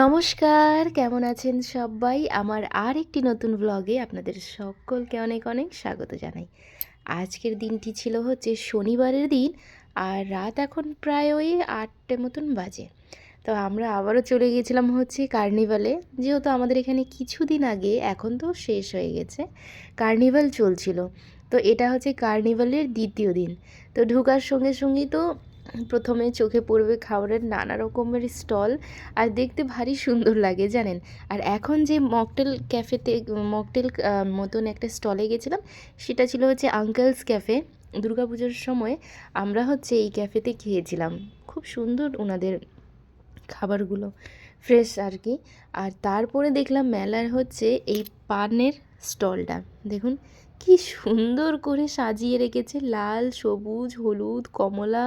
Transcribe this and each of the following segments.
নমস্কার, কেমন আছেন সবাই? আমার আর একটি নতুন ব্লগে আপনাদের সকলকে অনেক অনেক স্বাগত জানাই। আজকের দিনটি ছিল হচ্ছে শনিবারের দিন, আর রাত এখন প্রায় ওই আটটে মতন বাজে। তো আমরা আবারও চলে গিয়েছিলাম হচ্ছে কার্নিভালে। যেহেতু আমাদের এখানে কিছুদিন আগে, এখন তো শেষ হয়ে গেছে, কার্নিভাল চলছিল। তো এটা হচ্ছে কার্নিভালের দ্বিতীয় দিন। তো ঢোকার সঙ্গে সঙ্গেই তো প্রথমে চোখে পড়বে খাবারের নানা রকমের স্টল আর দেখতে ভারী সুন্দর লাগে, জানেন? আর এখন যে মকটেল ক্যাফেতে, মকটেল মতন একটা স্টলে গেছিলাম, সেটা ছিল হচ্ছে আঙ্কেলস ক্যাফে। দুর্গাপুজোর সময় আমরা হচ্ছে এই ক্যাফেতে খেয়েছিলাম। খুব সুন্দর ওনাদের খাবারগুলো, ফ্রেশ আর কি। আর তারপরে দেখলাম মেলার হচ্ছে এই পানের স্টলটা। দেখুন, কি সুন্দর করে সাজিয়ে রেখেছে, লাল, সবুজ, হলুদ, কমলা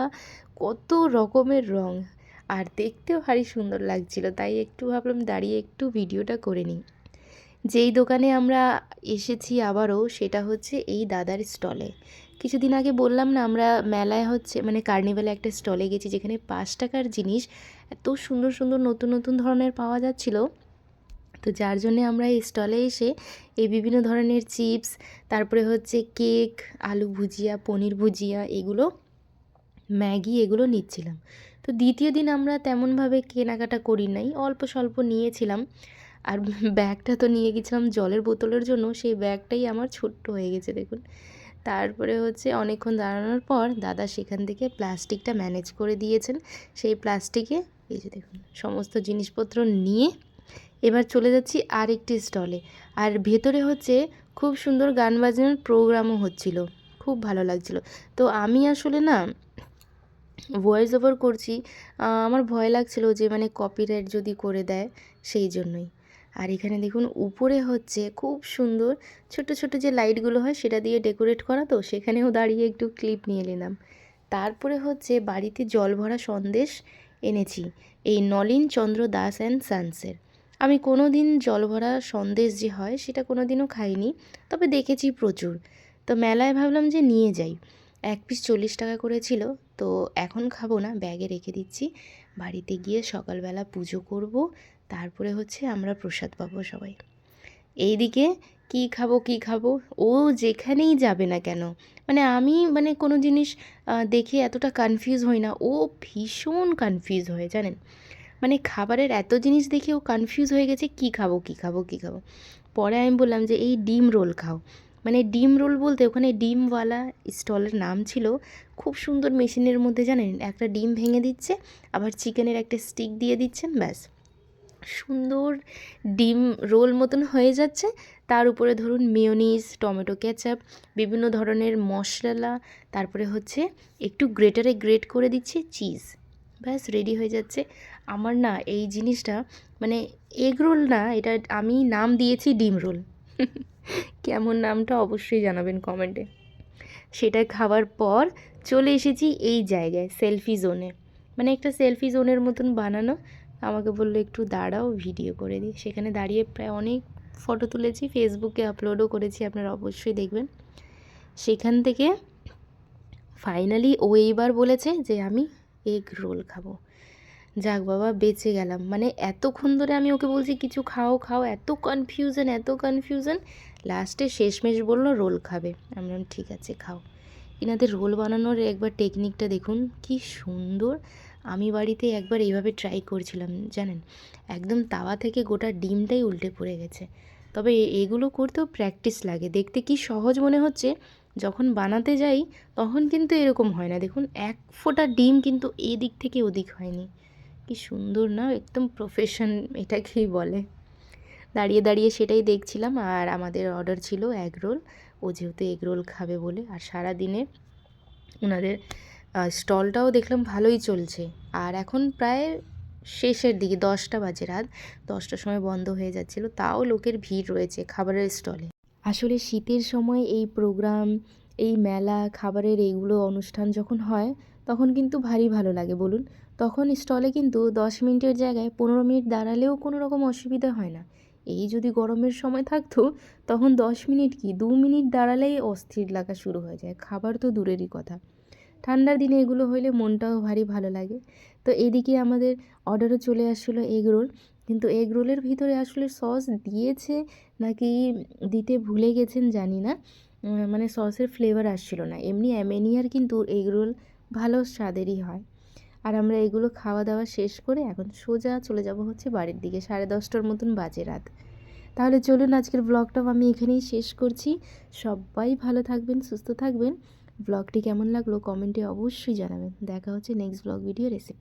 কত রকমের রং। আর দেখতেও ভারী সুন্দর লাগছিল, তাই একটু ভাবলাম দাঁড়িয়ে একটু ভিডিওটা করে নিই। যেই দোকানে আমরা এসেছি আবারও, সেটা হচ্ছে এই দাদার স্টলে। কিছুদিন আগে বললাম না, আমরা মেলায় হচ্ছে মানে কার্নিভালে একটা স্টলে গেছি, যেখানে পাঁচ টাকার জিনিস এত সুন্দর সুন্দর নতুন নতুন ধরনের পাওয়া যাচ্ছিল। তো যার জন্যে আমরা এই স্টলে এসে এই বিভিন্ন ধরনের চিপস, তারপরে হচ্ছে কেক, আলু ভুজিয়া, পনির ভুজিয়া, এগুলো ম্যাগি এগুলো নিচ্ছিলাম। তো দ্বিতীয় দিন আমরা তেমনভাবে কেনাকাটা করি নাই, অল্প স্বল্প নিয়েছিলাম। আর ব্যাগটা তো নিয়ে গেছিলাম জলের বোতলের জন্য, সেই ব্যাগটাই আমার ছোট্ট হয়ে গেছে, দেখুন। তারপরে হচ্ছে অনেকক্ষণ দাঁড়ানোর পর দাদা সেখান থেকে প্লাস্টিকটা ম্যানেজ করে দিয়েছেন। সেই প্লাস্টিকে, এই যে দেখুন, সমস্ত জিনিসপত্র নিয়ে এবার চলে যাচ্ছি আরেকটি স্টলে। আর ভেতরে হচ্ছে খুব সুন্দর গান বাজনার প্রোগ্রামও হচ্ছিল, খুব ভালো লাগছিল। তো আমি আসলে না ভয়েস ওভার করছি আমার ভয় লাগছিল যে মানে কপিরাইট যদি করে দেয় সেই জন্যই। আর এখানে দেখুন, উপরে হচ্ছে খুব সুন্দর ছোট ছোট যে লাইটগুলো হয় সেটা দিয়ে ডেকোরেট করা তো, সেখানেও দাঁড়িয়ে একটু ক্লিপ নিয়ে নিলাম। তারপরে হচ্ছে বাড়িতে জল ভরা সন্দেশ এনেছি, এই নলিন চন্দ্র দাস অ্যান্ড সানসের আমি কোনো দিন জল ভরা সন্দেশ যে হয় সেটা কোনো দিনও খাইনি, তবে দেখেছি প্রচুর। তো মেলায় ভাবলাম যে নিয়ে যাই। এক পিস চল্লিশ টাকা করেছিল। তো এখন খাব না ব্যাগে রেখে দিচ্ছি। বাড়িতে গিয়ে সকালবেলা পুজো করব, তারপরে হচ্ছে আমরা প্রসাদ পাবো সবাই। এইদিকে কি খাব কি খাব, ও যেখানেই যাবে না কেন মানে আমি মানে কোনো জিনিস দেখে এতটা কনফিউজ হই না, ও ভীষণ কনফিউজ হয়, জানেন? মানে খাবারের এত জিনিস দেখে ও কনফিউজ হয়ে গেছে, কি খাব কি খাব কি খাব। পরে আমি বললাম যে, এই ডিম রোল খাও। মানে ডিম রোল বলতে ওখানে ডিমওয়ালা স্টলের নাম ছিল। খুব সুন্দর মেশিনের মধ্যে জানেন, একটা ডিম ভেঙে দিচ্ছে, আবার চিকেনের একটা স্টিক দিয়ে দিচ্ছেন, ব্যাস। সুন্দর ডিম রোল মতন হয়ে যাচ্ছে। তার উপরে ধরুন মেয়োনিজ টমেটো কেচাপ বিভিন্ন ধরনের মশলা, তারপরে হচ্ছে একটু গ্রেটারে গ্রেট করে দিচ্ছে চিজ ব্যাস রেডি হয়ে যাচ্ছে। আমার না এই জিনিসটা মানে এগ রোল না, এটা আমি নাম দিয়েছি ডিম রোল। কেমন নামটা অবশ্যই জানাবেন কমেন্টে। সেটা খাওয়ার পর চলে এসেছি এই জায়গায়, সেলফি জোনে। মানে একটা সেলফি জোনের মতন বানানো। আমাকে বলল, একটু দাঁড়াও, ভিডিও করে দিই। সেখানে দাঁড়িয়ে প্রায় অনেক ফটো তুলেছি, ফেসবুকে আপলোডও করেছি, আপনারা অবশ্যই দেখবেন। সেখান থেকে ফাইনালি ও এইবার বলেছে যে, আমি এগ রোল খাব। যাক বাবা, বেঁচে গেলাম। মানে এতক্ষণ ধরে আমি ওকে বলছি, কিছু খাও খাও। এত কনফিউশন এত কনফিউশন লাস্টে শেষমেশ বলল, রোল খাবে। আমি বললাম, ঠিক আছে, খাও। এনাদের রোল বানানোর একবার টেকনিকটা দেখুন, কি সুন্দর। আমি বাড়িতে একবার এইভাবে ট্রাই করছিলাম, জানেন? একদম তাওয়া থেকে গোটা ডিমটাই উল্টে পড়ে গেছে। তবে এগুলো করতেও প্র্যাকটিস লাগে। দেখতে কি সহজ মনে হচ্ছে? যখন বানাতে যাই, তখন কিন্তু এরকম হয় না। দেখুন, এক ফোঁটা ডিম কিন্তু এদিক থেকে ওদিক হয়নি। কি সুন্দর না? একদম প্রফেশন এটাকেই বলে। দাঁড়িয়ে দাঁড়িয়ে সেটাই দেখছিলাম। আর আমাদের অর্ডার ছিল এগ রোল ও যেহেতু এগ রোল খাবে বলে। আর সারা দিনে ওনাদের স্টলটাও দেখলাম ভালোই চলছে। আর এখন প্রায় শেষের দিকে, দশটা বাজে রাত। দশটার সময় বন্ধ হয়ে যাচ্ছিল। তাও লোকের ভিড় রয়েছে খাবারের স্টলে আসলে শীতের সময় এই প্রোগ্রাম এই মেলা, খাবারের এইগুলো অনুষ্ঠান যখন হয়, তখন কিন্তু ভারী ভালো লাগে বলুন। তখন স্টলে কিন্তু দশ মিনিটের জায়গায় পনেরো মিনিট দাঁড়ালেও কোনো রকম অসুবিধা হয় না। এই যদি গরমের সময় থাকতো, তখন দশ মিনিট কি দু মিনিট দাঁড়ালেই অস্থির লাগা শুরু হয়ে যায়। খাবার তো দূরেরই কথা। ঠান্ডার দিনে এগুলো হইলে মনটাও ভারী ভালো লাগে। তো এদিকে আমাদের অর্ডারও চলে আসছিল এগ রোল কিন্তু এগ রোলের ভিতরে আসলে সস দিয়েছে নাকি দিতে ভুলে গেছেন জানি না। মানে সসের ফ্লেভার আসছিল না। এমনি অ্যামেনিয়ার কিন্তু এগ রোল ভালো স্বাদেরই হয়। আর আমরা এগুলো খাওয়া দাওয়া শেষ করে এখন সোজা চলে যাব হচ্ছে বাড়ির দিকে, সাড়ে দশটার মতন বাজে রাত। তাহলে চলুন আজকের ব্লগটাও আমি এখানেই শেষ করছি। সবাই ভালো থাকবেন, সুস্থ থাকবেন। ব্লগটি কেমন লাগল কমেন্টে অবশ্যই জানাবেন। দেখা হচ্ছে নেক্সট ব্লগ ভিডিও রেসিপি